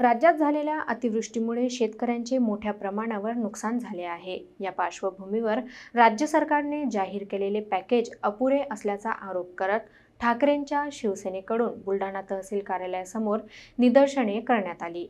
राज्यात झालेल्या अतिवृष्टीमुळे शेतकऱ्यांचे मोठ्या प्रमाणावर नुकसान झाले आहे. या पार्श्वभूमीवर राज्य सरकारने जाहीर केलेले पॅकेज अपुरे असल्याचा आरोप करत ठाकरेंच्या शिवसेनेकडून बुलढाणा तहसील कार्यालयासमोर निदर्शने करण्यात आली.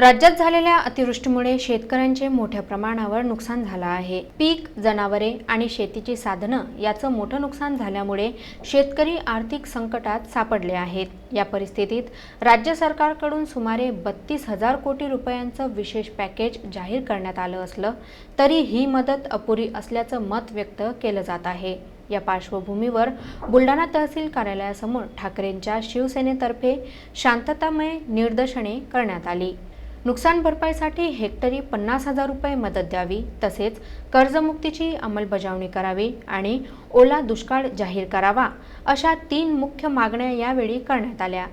राज्यात झालेल्या अतिवृष्टीमुळे शेतकऱ्यांचे मोठ्या प्रमाणावर नुकसान झालं आहे. पीक जनावरे आणि शेतीची साधनं याचं मोठं नुकसान झाल्यामुळे शेतकरी आर्थिक संकटात सापडले आहेत. या परिस्थितीत राज्य सरकारकडून सुमारे बत्तीस हजार कोटी रुपयांचं विशेष पॅकेज जाहीर करण्यात आलं असलं तरी ही मदत अपुरी असल्याचं मत व्यक्त केलं जात आहे. या पार्श्वभूमीवर बुलढाणा तहसील कार्यालयासमोर ठाकरेंच्या शिवसेनेतर्फे शांततामय निदर्शने करण्यात आली. नुकसान भरपाईसाठी हेक्टरी पन्नास हजार रुपये मदत द्यावी तसेच कर्जमुक्तीची अंमलबजावणी करावी आणि ओला दुष्काळ जाहीर करावा अशा तीन मुख्य मागण्या यावेळी करण्यात आल्या.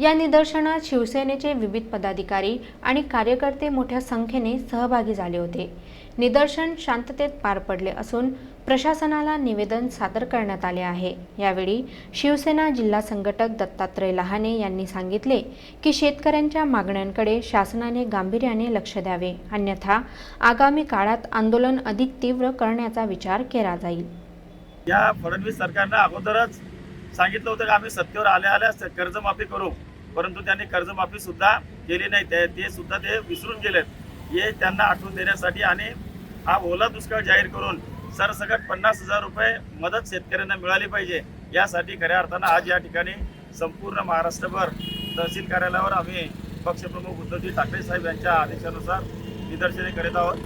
या निदर्शनात शिवसेनेचे विविध पदाधिकारी आणि कार्यकर्ते मोठ्या संख्येने सहभागी झाले होते. निदर्शन शांततेत पार पडले असून प्रशासनाला निवेदन सादर करण्यात आले आहे. यावेळी शिवसेना जिल्हा संघटक दत्तात्रय लहाने यांनी सांगितले की शेतकऱ्यांच्या मागण्यांकडे शासनाने गांभीर्याने लक्ष द्यावे. अन्यथा आगामी काळात आंदोलन अधिक तीव्र करण्याचा विचार केला जाईल. या फडणवीस सरकारनं अगोदरच सांगितलं होतं की आम्ही सत्तेवर आल्या आल्या कर्जमाफी करू. परंतु त्यांनी कर्जमाफी सुद्धा केली नाही. ते ते सुद्धा ते विसरून गेलेत. हे त्यांना आठवून देण्यासाठी आणि हा ओला दुष्काळ जाहीर करून सरसकट पन्नास हजार रुपये मदत शेतकऱ्यांना मिळाली पाहिजे. यासाठी खऱ्या अर्थानं आज या ठिकाणी संपूर्ण महाराष्ट्रभर तहसील कार्यालयावर आम्ही पक्षप्रमुख उद्धवजी ठाकरे साहेब यांच्या आदेशानुसार निदर्शने करीत आहोत.